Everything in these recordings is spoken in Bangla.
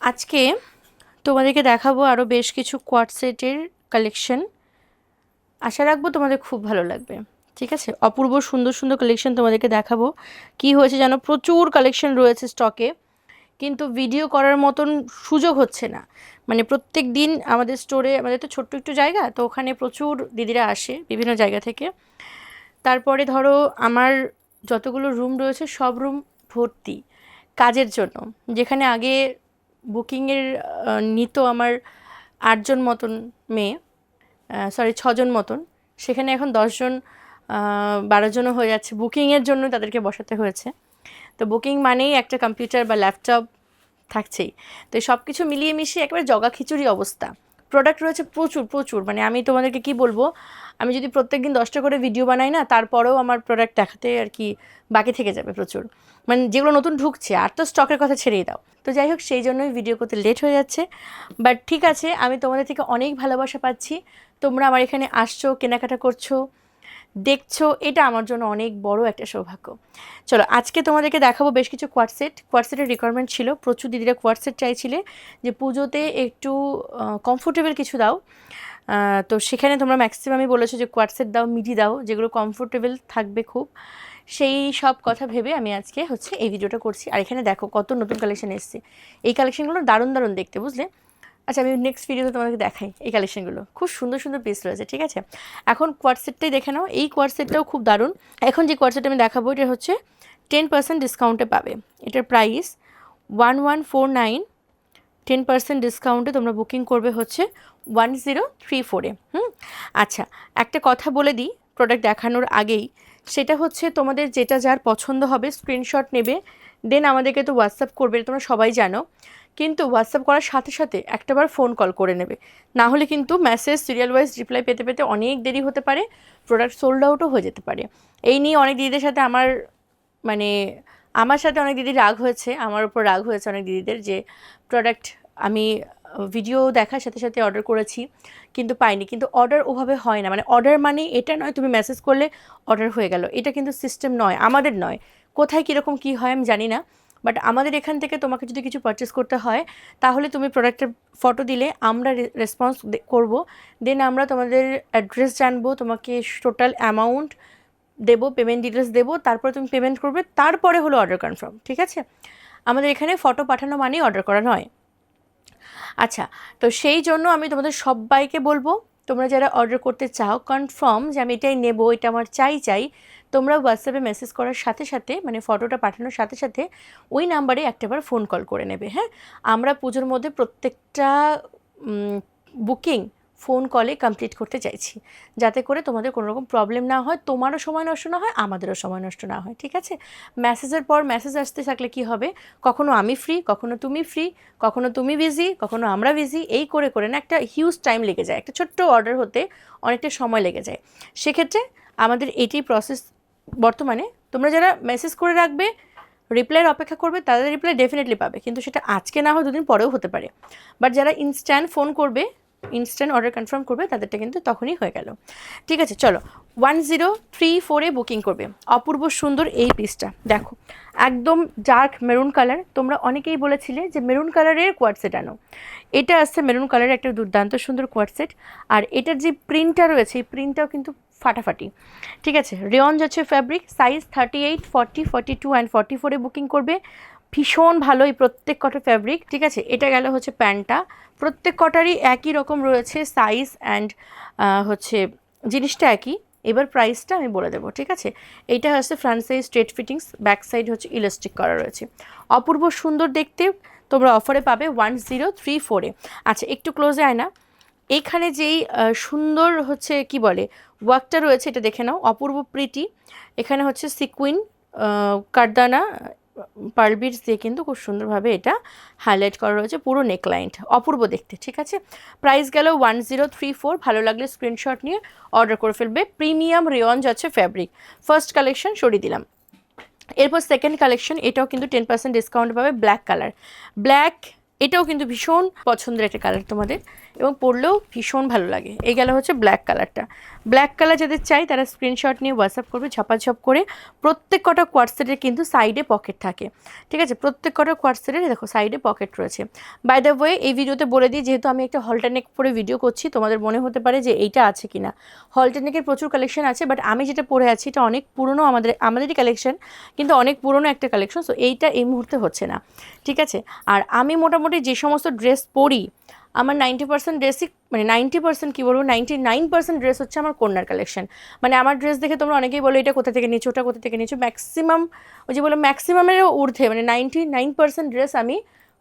আজকে তোমাদেরকে দেখাবো আরও বেশ কিছু কোয়াড সেটের কালেকশন আশা রাখব তোমাদের খুব ভালো লাগবে, ঠিক আছে? অপূর্ব সুন্দর সুন্দর কালেকশন তোমাদেরকে দেখাবো। কি হয়েছে যেন প্রচুর কালেকশন রয়েছে স্টকে কিন্তু ভিডিও করার মতন সুযোগ হচ্ছে না। মানে প্রত্যেক দিন আমাদের স্টোরে আমাদের তো ছোট্ট একটু জায়গা, তো ওখানে প্রচুর দিদিরা আসে বিভিন্ন জায়গা থেকে। তারপরে ধরো আমার যতগুলো রুম রয়েছে, সব রুম ভর্তি কাজের জন্য। যেখানে আগে বুকিংয়ের নিত আমার আটজন মতন মেয়ে সরি ছজন মতন। সেখানে এখন দশজন বারো জনও হয়ে যাচ্ছে। বুকিংয়ের জন্য তাদেরকে বসাতে হয়েছে। তো বুকিং মানেই একটা কম্পিউটার বা ল্যাপটপ থাকছেই। তো সব কিছু মিলিয়ে মিশিয়ে একেবারে জগা খিচুড়ি অবস্থা। প্রোডাক্ট রয়েছে প্রচুর প্রচুর। মানে আমি তোমাদেরকে কি বলব, আমি যদি প্রত্যেক দিন দশটা করে ভিডিও বানাই না, তারপরেও আমার প্রোডাক্ট দেখাতে আর কি বাকি থেকে যাবে প্রচুর। মানে যেগুলো নতুন ঢুকছে, আর তো স্টকের কথা ছেড়েই দাও। তো যাই হোক, সেই জন্যই ভিডিও করতে লেট হয়ে যাচ্ছে। বাট ঠিক আছে, আমি তোমাদের থেকে অনেক ভালোবাসা পাচ্ছি। তোমরা আমার এখানে আসছো, কেনাকাটা করছ, দেখছ, এটা আমার জন্য অনেক বড় একটা সৌভাগ্য। চলো, আজকে তোমাদেরকে দেখাবো বেশ কিছু কোয়াটসেট কোয়াটসেটের রিকোয়ারমেন্ট ছিল, প্রচুর দিদিরা কোয়াটসেট চাইছিলে যে পুজোতে একটু কমফোর্টেবল কিছু দাও। তো সেখানে তোমরা ম্যাক্সিমামই বলেছ যে কোয়াটসেট দাও মিডি দাও, যেগুলো কমফোর্টেবল থাকবে খুব। সেই সব কথা ভেবে আমি আজকে হচ্ছে এই ভিডিওটা করছি। আর এখানে দেখো কত নতুন কালেকশন এসছে। এই কালেকশনগুলো দারুণ দারুণ দেখতে, বুঝলে? আচ্ছা আমি নেক্সট ভিডিওতে তোমাকে দেখাই এই কালেকশনগুলো খুব সুন্দর সুন্দর পিস রয়েছে, ঠিক আছে? এখন কোয়ারসেটটাই দেখে নাও। এই কোয়ারসেটটাও খুব দারুণ। এখন যে কোয়ারসেট আমি দেখাবো, এটা হচ্ছে টেন পার্সেন্ট ডিসকাউন্টে পাবে। এটার price one one four nine ten percent ডিসকাউন্টে তোমরা বুকিং করবে হচ্ছে ওয়ান জিরো থ্রি ফোরে হুম? আচ্ছা একটা কথা বলে দিই। প্রোডাক্ট দেখানোর আগেই, সেটা হচ্ছে তোমাদের যেটা যার পছন্দ হবে স্ক্রিনশট নেবে দেন আমাদেরকে তো হোয়াটসঅ্যাপ করবে তোমরা সবাই জানো। কিন্তু হোয়াটসঅ্যাপ করার সাথে সাথে একটাবার ফোন কল করে নেবে। না হলে কিন্তু মেসেজ সিরিয়াল ওয়াইজ রিপ্লাই পেতে পেতে অনেক দেরি হতে পারে প্রোডাক্ট সোল্ড আউটও হয়ে যেতে পারে। এই নিয়ে অনেক দিদিদের সাথে আমার মানে আমার সাথে অনেক দিদি রাগ হয়েছে, আমার উপর রাগ হয়েছে অনেক দিদিদের যে প্রোডাক্ট আমি ভিডিও দেখার সাথে সাথে অর্ডার করেছি, কিন্তু পাইনি। কিন্তু অর্ডার ওভাবে হয় না। মানে অর্ডার মানে এটা নয়, তুমি মেসেজ করলে অর্ডার হয়ে গেল। এটা কিন্তু সিস্টেম নয়, আমাদের নয়। কোথায় কীরকম কী হয় আমি জানি না বাট আমাদের এখান থেকে তোমাকে যদি কিছু পারচেস করতে হয়, তাহলে তুমি প্রোডাক্টের ফটো দিলে, আমরা রেসপন্স করব। দেন আমরা তোমাদের অ্যাড্রেস জানব, তোমাকে টোটাল অ্যামাউন্ট দেবো পেমেন্ট ডিটেলস দেবো, তারপরে তুমি পেমেন্ট করবে, তারপরে হলো অর্ডার কনফার্ম ঠিক আছে? আমাদের এখানে ফটো পাঠানো মানেই অর্ডার করা নয়। আচ্ছা তো সেই জন্য আমি তোমাদের সবাইকে বলব, তোমরা যারা অর্ডার করতে চাও কনফার্ম যে আমি এটাই নেব, এটা আমার চাই চাই, তোমরা হোয়াটসঅ্যাপে মেসেজ করার সাথে সাথে মানে ফটোটা পাঠানোর সাথে সাথে, ওই নাম্বারে একটাবার ফোন কল করে নেবে হ্যাঁ? আমরা পুজোর মধ্যে প্রত্যেকটা বুকিং ফোন কলে কমপ্লিট করতে চাইছি। যাতে করে তোমাদের কোনো রকম প্রবলেম না হয়, তোমারও সময় নষ্ট না হয়, আমাদেরও সময় নষ্ট না হয়, ঠিক আছে? মেসেজের পর মেসেজ আসতে থাকলে কি হবে? কখনো আমি ফ্রি কখনো তুমি ফ্রি কখনো তুমি বিজি কখনো আমরা বিজি এই করে করে না একটা হিউজ টাইম লেগে যায়, একটা ছোট্ট অর্ডার হতে অনেকটা সময় লেগে যায়। সেক্ষেত্রে আমাদের এটি প্রসেস বর্তমানে তোমরা যারা মেসেজ করে রাখবে রিপ্লাইয়ের অপেক্ষা করবে, তাদের রিপ্লাই ডেফিনেটলি পাবে। কিন্তু সেটা আজকে না হয়, দুদিন পরেও হতে পারে। বাট যারা ইনস্ট্যান্ট ফোন করবে ইনস্ট্যান্ট অর্ডার কনফার্ম করবে, তাদেরটা কিন্তু তখনই হয়ে গেল। ঠিক আছে, চলো। ওয়ান জিরো থ্রি ফোরে বুকিং করবে। অপূর্ব সুন্দর এই পিসটা দেখো, একদম ডার্ক মেরুন কালার তোমরা অনেকেই বলেছিলে যে মেরুন কালারের কোয়াডসেট আনো। এটা আসছে মেরুন কালারের একটা দুর্দান্ত সুন্দর কোয়াডসেট আর এটার যে প্রিন্টটা রয়েছে, এই প্রিন্টটাও কিন্তু ফাটাফাটি। ঠিক আছে রেয়ন যাচ্ছে fabric size thirty eight forty forty two and forty ফোরে বুকিং করবে। ভীষণ ভালো এই প্রত্যেক কটা ফ্যাব্রিক ঠিক আছে? এটা গেল হচ্ছে প্যান্টটা। প্রত্যেক কটারই একই রকম রয়েছে সাইজ অ্যান্ড হচ্ছে জিনিসটা একই। এবার প্রাইসটা আমি বলে দেবো, ঠিক আছে? এইটা হচ্ছে front size straight fittings back side হচ্ছে ইলাস্টিক করা রয়েছে। অপূর্ব সুন্দর দেখতে, তোমরা অফারে পাবে ওয়ান জিরো থ্রি ফোরে আচ্ছা একটু ক্লোজে আয় না। এইখানে যেই সুন্দর হচ্ছে কি বলে ওয়ার্কটা রয়েছে, এটা দেখে নাও, অপূর্ব প্রীতি এখানে হচ্ছে সিকুইন কারদানা পার্লবিটস দিয়ে কিন্তু খুব সুন্দরভাবে এটা হাইলাইট করা রয়েছে পুরো নেকলাইনটা অপূর্ব দেখতে, ঠিক আছে? প্রাইস গেল ওয়ান জিরো থ্রি ফোর ভালো লাগলে স্ক্রিনশট নিয়ে অর্ডার করে ফেলবে। প্রিমিয়াম রেয়ঞ্জ আছে ফ্যাব্রিক ফার্স্ট কালেকশন সরিয়ে দিলাম। এরপর সেকেন্ড কালেকশন এটাও কিন্তু টেন পার্সেন্ট ডিসকাউন্ট পাবে ব্ল্যাক কালার ব্ল্যাক এটাও কিন্তু ভীষণ পছন্দের একটা কালার তোমাদের। এবং পরলেও ভীষণ ভালো লাগে। এই গেল হচ্ছে ব্ল্যাক কালারটা ব্ল্যাক কালার যাদের চাই তারা স্ক্রিনশট নিয়ে হোয়াটসঅ্যাপ করবে, ঝপাঝপ করে প্রত্যেক কটা কোয়ার্টসেটের কিন্তু সাইডে পকেট থাকে। ঠিক আছে? প্রত্যেক কটা কোয়ার্টসেটের দেখো সাইডে পকেট রয়েছে। বাই দ্য ওয়ে এই ভিডিওতে বলে দিই, যেহেতু আমি একটা হলটানেক পরে ভিডিও করছি, তোমাদের মনে হতে পারে যে এইটা আছে কিনা। হলটানেকের প্রচুর কালেকশন আছে বাট আমি যেটা পরে আছি, এটা অনেক পুরনো আমাদের, আমাদেরই কালেকশন কিন্তু অনেক পুরনো একটা কালেকশন সো এইটা এই মুহূর্তে হচ্ছে না। ঠিক আছে? আর আমি মোটামুটি যে সমস্ত ড্রেস পরি আমার নাইনটি পার্সেন্ট ড্রেসই মানে নাইনটি পার্সেন্ট কী বলব নাইনটি নাইন পার্সেন্ট ড্রেস হচ্ছে আমার কন্যার কালেকশন মানে আমার ড্রেস দেখে তোমরা অনেকেই বলো, এটা কোথা থেকে নিচু ওটা কোথা থেকে নিচু ম্যাক্সিমাম ওই যে বলো ম্যাক্সিমামেরও ঊর্ধ্বে মানে নাইনটি নাইন পার্সেন্ট ড্রেস আমি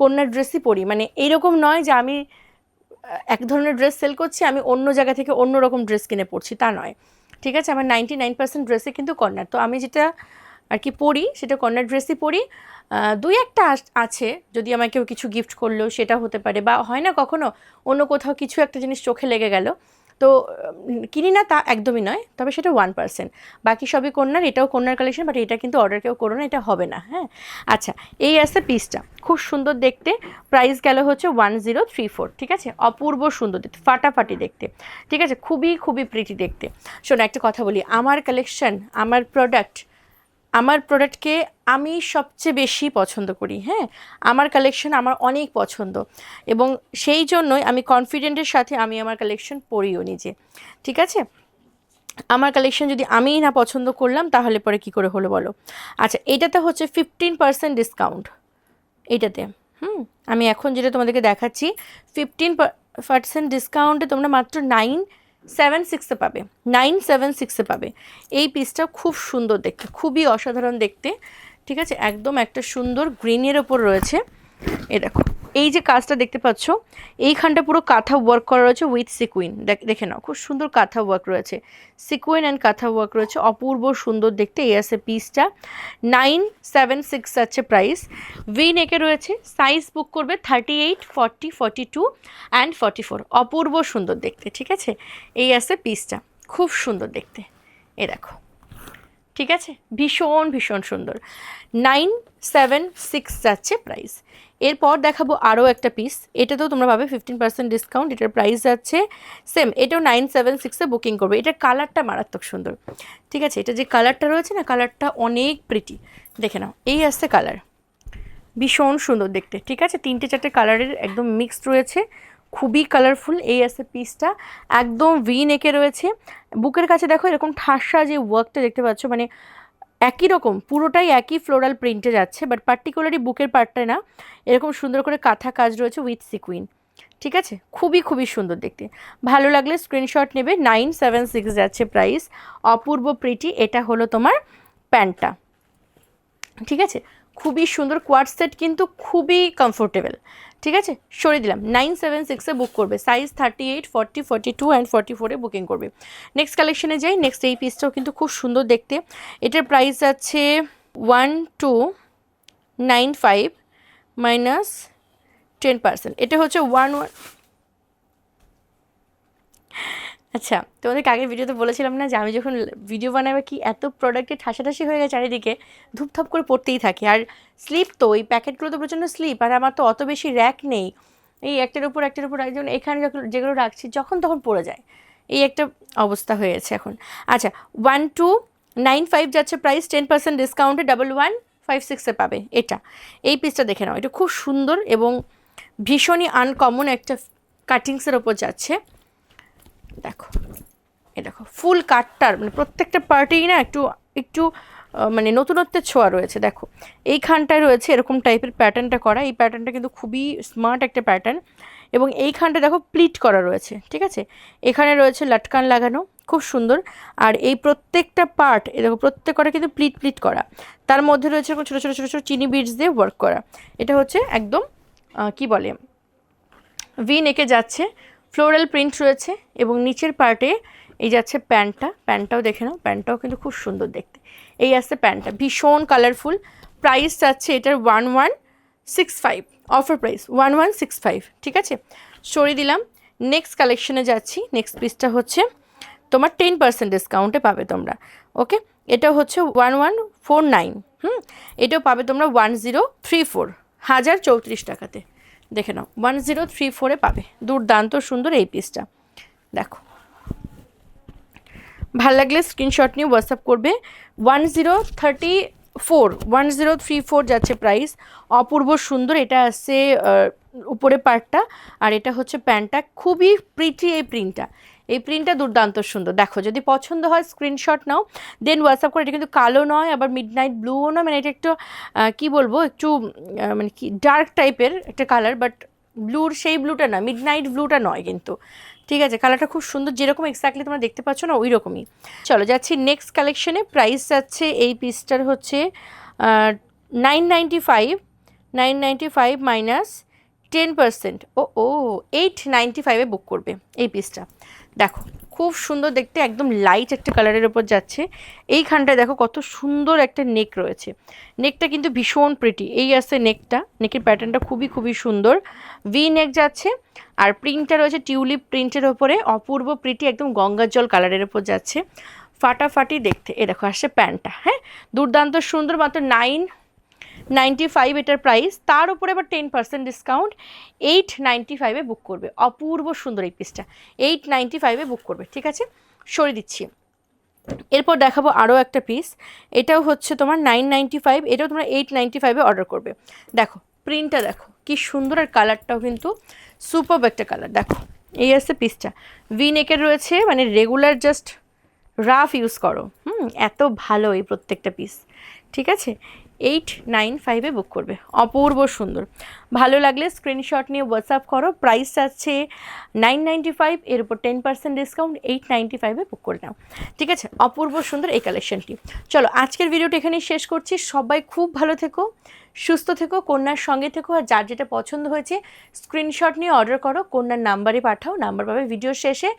কন্যার ড্রেসই পরি। মানে এইরকম নয় যে আমি এক ধরনের ড্রেস সেল করছি, আমি অন্য জায়গা থেকে অন্য রকম ড্রেস কিনে পড়ছি তা নয়। ঠিক আছে? আমার নাইনটি নাইন পার্সেন্ট ড্রেসই কিন্তু কর্নার তো আমি যেটা আর কি পরি, সেটা কর্নার ড্রেসই পরি। দুই একটা আছে, যদি আমাকে কেউ কিছু গিফট করল, সেটা হতে পারে বা হয় না কখনো, অন্য কোথাও কিছু একটা জিনিস চোখে লেগে গেল, তো কিনি না তা একদমই নয়, তবে সেটা ওয়ান পার্সেন্ট বাকি সবই কন্যার, এটাও কন্যার কালেকশন বাট এটা কিন্তু অর্ডার কেউ করো না, এটা হবে না হ্যাঁ? আচ্ছা এই আছে পিসটা খুব সুন্দর দেখতে প্রাইস গেল হচ্ছে ওয়ান জিরো থ্রি ফোর ঠিক আছে? অপূর্ব সুন্দর দেখতে, ফাটাফাটি দেখতে, ঠিক আছে? খুবই খুবই প্রিটি দেখতে। শোনো, একটা কথা বলি, আমার কালেকশন আমার প্রোডাক্ট আমার প্রোডাক্টকে আমি সবচেয়ে বেশি পছন্দ করি হ্যাঁ? আমার কালেকশন আমার অনেক পছন্দ। এবং সেই জন্যই আমি কনফিডেন্টের সাথে আমি আমার কালেকশন পড়িও নিজে, ঠিক আছে? আমার কালেকশন যদি আমিই না পছন্দ করলাম, তাহলে পরে কি করে হলো বলো? আচ্ছা এটাতে হচ্ছে ফিফটিন পার্সেন্ট ডিসকাউন্ট এইটাতে হুম? আমি এখন যেটা তোমাদেরকে দেখাচ্ছি ফিফটিন পার্সেন্ট ডিসকাউন্টে তোমরা মাত্র নাইন সেভেন সিক্সে পাবে। নাইন সেভেন সিক্সে পাবে। এই পিসটা খুব সুন্দর দেখতে, খুবই অসাধারণ দেখতে। ঠিক আছে? একদম একটা সুন্দর গ্রিনের ওপর রয়েছে। এ দেখো, এই যে কাজটা দেখতে পাচ্ছ, এইখানটা পুরো কাঁথা ওয়ার্ক করা রয়েছে উইথ সিকুইন দেখে নাও, খুব সুন্দর কাঁথা ওয়ার্ক রয়েছে। সিকুইন অ্যান্ড কাঁথা ওয়ার্ক রয়েছে, অপূর্ব সুন্দর দেখতে এই আছে পিসটা নাইন সেভেন সিক্স আছে প্রাইস ভি নেকে রয়েছে সাইজ বুক করবে thirty eight forty forty two and forty four অপূর্ব সুন্দর দেখতে, ঠিক আছে? এই আছে পিসটা খুব সুন্দর দেখতে। এ দেখো, ঠিক আছে? ভীষণ ভীষণ সুন্দর। নাইন সেভেন, সিক্স যাচ্ছে প্রাইস এরপর দেখাবো আরও একটা পিস এটাতেও তোমরা পাবে ফিফটিন পার্সেন্ট ডিসকাউন্ট এটার প্রাইস যাচ্ছে সেম এটাও নাইন সেভেন সিক্সে বুকিং করবে। এটার কালারটা মারাত্মক সুন্দর। ঠিক আছে, এটা যে কালারটা রয়েছে না কালারটা অনেক প্রিটি দেখে নাও, এই আসছে কালার ভীষণ সুন্দর দেখতে। ঠিক আছে, তিনটে চারটে কালারের একদম মিক্সড রয়েছে। খুবই কালারফুল এই আছে পিসটা একদম ভি নেকে রয়েছে। বুকের কাছে দেখো, এরকম ঠাসা যে ওয়ার্কটা দেখতে পাচ্ছ মানে একই রকম, পুরোটাই একই ফ্লোরাল প্রিন্টে যাচ্ছে বাট পার্টিকুলারলি বুকের পার্টটা না, এরকম সুন্দর করে কাঁথা কাজ রয়েছে উইথ সিকুইন ঠিক আছে? খুবই খুবই সুন্দর দেখতে। ভালো লাগলে স্ক্রিনশট নেবে নাইন সেভেন সিক্স যাচ্ছে প্রাইস অপূর্ব প্রিটি এটা হলো তোমার প্যান্টটা। ঠিক আছে? খুবই সুন্দর কোয়াড সেট কিন্তু খুবই কমফোর্টেবল ঠিক আছে? সরিয়ে দিলাম। নাইন সেভেন সিক্সে বুক করবে। Size thirty eight forty forty two and forty ফোরে বুকিং করবে নেক্সট কালেকশনে যাই। নেক্সট এই পিসটাও কিন্তু খুব সুন্দর দেখতে। এটার প্রাইস আছে one two nine five minus ten percent এটা হচ্ছে ওয়ান ওয়ান আচ্ছা তোমাদেরকে আগের ভিডিওতে বলেছিলাম না যে আমি যখন ভিডিও বানাবে কি এত প্রোডাক্টে ঠাসাঠাসি হয়ে গেছে চারিদিকে? ধূপধাপ করে পড়তেই থাকে। আর স্লিপ তো ওই প্যাকেটগুলো তো প্রচণ্ড স্লিপ আর আমার তো অত বেশি র্যাক নেই। এই একটার উপর একটার উপর একজন এখানে যখন যেগুলো রাখছি, যখন তখন পড়ে যায়। এই একটা অবস্থা হয়েছে এখন। আচ্ছা ওয়ান টু নাইন ফাইভ যাচ্ছে প্রাইস টেন পার্সেন্ট ডিসকাউন্টে ডাবল ওয়ান ফাইভ সিক্সে পাবে। এটা। এই পিসটা দেখে নাও। এটা খুব সুন্দর এবং ভীষণই আনকমন একটা কাটিংসের ওপর যাচ্ছে। দেখো এ দেখো ফুল কাটটার মানে প্রত্যেকটা পার্টেই না একটু একটু মানে নতুনত্বের ছোঁয়া রয়েছে, দেখো। এইখানটায় রয়েছে এরকম টাইপের প্যাটার্নটা করা, এই প্যাটার্নটা কিন্তু খুবই স্মার্ট একটা প্যাটার্ন এবং এইখানটা দেখো প্লিট করা রয়েছে, ঠিক আছে? এখানে রয়েছে লাটকান লাগানো, খুব সুন্দর। আর এই প্রত্যেকটা পার্ট এ দেখো প্রত্যেকটা কিন্তু প্লিট প্লিট করা। তার মধ্যে রয়েছে এরকম ছোটো ছোটো ছোটো ছোটো চিনি বিটস দিয়ে ওয়ার্ক করা। এটা হচ্ছে একদম কি বলে? ভি নেকে যাচ্ছে ফ্লোরাল প্রিন্ট রয়েছে এবং নিচের পার্টে এই যাচ্ছে প্যান্টটা, প্যান্টটাও দেখে নাও, প্যান্টটাও কিন্তু খুব সুন্দর দেখতে। এই আসছে প্যান্টটা, ভীষণ কালারফুল প্রাইস যাচ্ছে এটার one one six five offer price one one six five ঠিক আছে? সরিয়ে দিলাম নেক্সট কালেকশনে যাচ্ছি নেক্সট পিসটা হচ্ছে তোমার টেন পার্সেন্ট ডিসকাউন্টে পাবে তোমরা ওকে এটা হচ্ছে ওয়ান ওয়ান ফোর নাইন হুম? এটাও পাবে তোমরা ওয়ান জিরো থ্রি ফোর হাজার চৌত্রিশ টাকাতে। দেখে নাও ওয়ান জিরো থ্রি ফোরে পাবে। দুর্দান্ত সুন্দর এই পিসটা দেখো। ভালো লাগলে স্ক্রিনশট নিয়ে হোয়াটসঅ্যাপ করবে। One zero thirty four one zero three four যাচ্ছে প্রাইস অপূর্ব সুন্দর, এটা আসছে উপরে পার্টটা আর এটা হচ্ছে প্যান্টটা। খুবই প্রিটি এই প্রিন্টটা এই প্রিন্টটা দুর্দান্ত সুন্দর। দেখো, যদি পছন্দ হয় স্ক্রিনশট নাও দেন হোয়াটসঅ্যাপ করে, এটা কিন্তু কালো নয়, আবার মিড নাইট ব্লুও নয় মানে এটা একটু কি বলব, একটু মানে কি ডার্ক টাইপের একটা কালার বাট ব্লুর সেই ব্লুটা না মিড নাইট ব্লুটা নয় কিন্তু। ঠিক আছে কালারটা খুব সুন্দর, যেরকম এক্স্যাক্টলি তোমরা দেখতে পাচ্ছ না ওই রকমই চলো, যাচ্ছি নেক্সট কালেকশনে প্রাইস যাচ্ছে এই পিসটার হচ্ছে nine ninety five nine ninety five minus ten percent ও ও এইট নাইনটি ফাইভে বুক করবে এই পিসটা দেখো, খুব সুন্দর দেখতে, একদম লাইট একটা কালারের ওপর যাচ্ছে। এইখানটায় দেখো কত সুন্দর একটা নেক রয়েছে। নেকটা কিন্তু ভীষণ প্রিটি এই আছে নেকটা নেকের প্যাটার্নটা খুবই খুবই সুন্দর। ভি নেক যাচ্ছে, আর প্রিন্টটা রয়েছে টিউলিপ প্রিন্টের ওপরে। অপূর্ব প্রিটি একদম গঙ্গার জল কালারের ওপর যাচ্ছে। ফাটাফাটি দেখতে। এ দেখো, আসছে প্যান্টটা হ্যাঁ? দুর্দান্ত সুন্দর, মাত্র নাইন নাইনটি ফাইভ এটার প্রাইস তার উপরে আবার ten percent discount eight ninety ফাইভে বুক করবে। অপূর্ব সুন্দর এই পিসটা এইট নাইনটি ফাইভে বুক করবে, ঠিক আছে? সরিয়ে দিচ্ছি। এরপর দেখাবো আরও একটা পিস এটাও হচ্ছে তোমার নাইন নাইনটি ফাইভ এটাও তোমরা এইট নাইনটি ফাইভে অর্ডার করবে। দেখো প্রিন্টটা দেখো, কি সুন্দর আর কালারটাও কিন্তু সুপার একটা কালার দেখো, এই আছে পিসটা ভি নেকের রয়েছে মানে রেগুলার জাস্ট রাফ ইউজ করো। হুম, এত ভালো এই প্রত্যেকটা পিস ঠিক আছে? এইট নাইন ফাইভে বুক করবে। অপূর্ব সুন্দর। ভালো লাগলে স্ক্রিনশট নিয়ে হোয়াটসঅ্যাপ করো। প্রাইস আছে নাইন নাইনটি ফাইভ এর উপর ten percent discount eight ninety ফাইভে বুক করে নাও। ঠিক আছে? অপূর্ব সুন্দর এই কালেকশনটি চলো, আজকের ভিডিওটা এখানেই শেষ করছি। সবাই খুব ভালো থেকো, সুস্থ থেকো, কন্যার সঙ্গে থেকো, আর যার যেটা পছন্দ হয়েছে স্ক্রিনশট নিয়ে অর্ডার করো। কন্যার নাম্বারে পাঠাও। নাম্বার পাবে ভিডিও শেষে।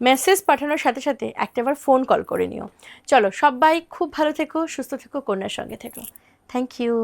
মেসেজ পাঠানোর সাথে সাথে একটাবার ফোন কল করে নিও। চলো সবাই খুব ভালো থেকো, সুস্থ থেকো, কন্যার সঙ্গে থেকো। Thank you